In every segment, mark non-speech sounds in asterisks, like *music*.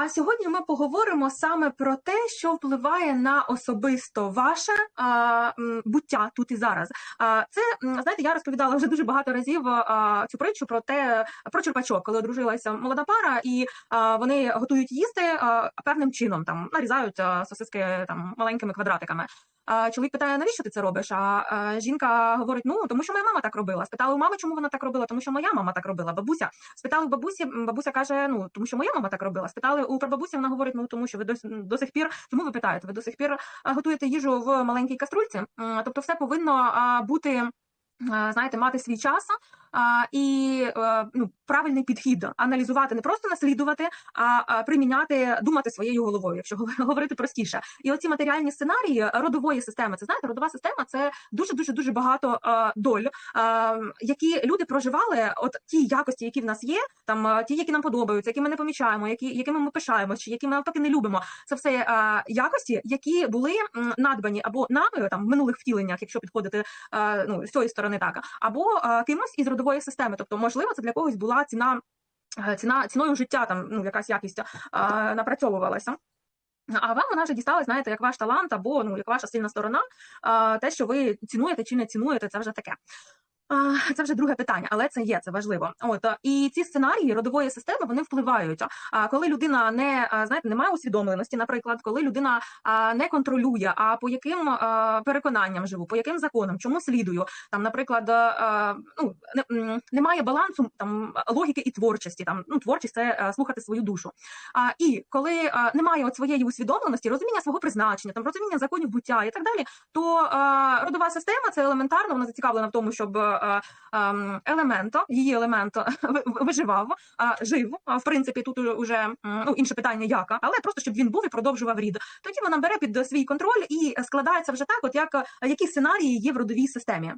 А сьогодні ми поговоримо саме про те, що впливає на особисто ваше а, буття тут і зараз. А, це знаєте, я розповідала вже дуже багато разів а, цю притчу про те, про черпачок, коли одружилася молода пара, і а, вони готують їсти а, певним чином, там нарізають а, сосиски там маленькими квадратиками. А чоловік питає, навіщо ти це робиш? А, а жінка говорить: ну тому що моя мама так робила. Спитали у мами, чому вона так робила, тому що моя мама так робила. Бабуся спитали у бабусі. Бабуся каже: ну тому що моя мама так робила. Спитали у прабабусі, вона говорить: ну тому що ви до, до сих пір, чому ви питаєте? Ви до сих пір готуєте їжу в маленькій каструльці. Тобто, все повинно бути. Знаєте, мати свій час а, і е, ну, правильний підхід, аналізувати, не просто наслідувати, а, приміняти, думати своєю головою, якщо гов- *laughs* говорити простіше. І оці матеріальні сценарії родової системи, це знаєте, родова система це дуже дуже дуже багато доль, які люди проживали, от ті якості, які в нас є, там ті, які нам подобаються, які ми не помічаємо, які якими ми пишаємося, чи які ми навпаки не любимо. Це все якості, які були надбані або нами там в минулих втіленнях, якщо підходити ну з цієї сторони, так або кимось із родової системи. Тобто, можливо, це для когось була ціна. е, Ціна ціною життя там ну якась якість а, напрацьовувалася. А вам вона вже дісталась, знаєте, як ваш талант або ну як ваша сильна сторона. Те, що ви цінуєте чи не цінуєте, це вже таке. Це вже друге питання, але це є, це важливо. От і ці сценарії родової системи вони впливають. А коли людина не знаєте, не має усвідомленості, наприклад, коли людина не контролює, а по яким переконанням живу, по яким законам, чому слідую, там, наприклад, ну немає балансу там логіки і творчості. Там ну творчість це слухати свою душу. А і коли немає от своєї усвідомленості, розуміння свого призначення, там розуміння законів буття і так далі, то родова система це елементарно, вона зацікавлена в тому, щоб елемента, її елемент *laughs* ви- ви- виживав, жив. В принципі, тут уже ну, інше питання, яка, але просто щоб він був і продовжував рід. Тоді вона бере під свій контроль і складається вже так, от як е, які сценарії є в родовій системі.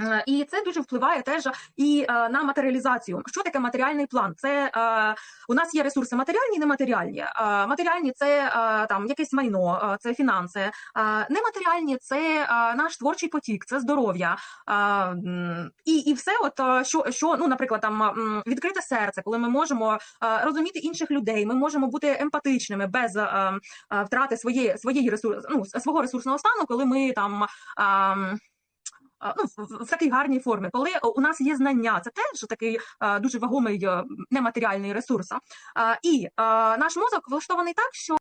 Е, І це дуже впливає теж і е, на матеріалізацію. Що таке матеріальний план? Це е, у нас є ресурси матеріальні, і нематеріальні. Е, матеріальні це е, там якесь майно, е, це фінанси. Е, нематеріальні це е, наш творчий потік, це здоров'я. Е, і, і все, от е, що, що ну, наприклад, там відкрите серце, коли ми можемо е, розуміти інших людей, ми можемо бути емпатичними без е, е, втрати своєї своєї ресурс, ну, свого ресурсного стану, коли ми там. е, а, ну, в, такій гарній формі, коли у нас є знання, це теж такий дуже вагомий е, нематеріальний ресурс. І наш мозок влаштований так, що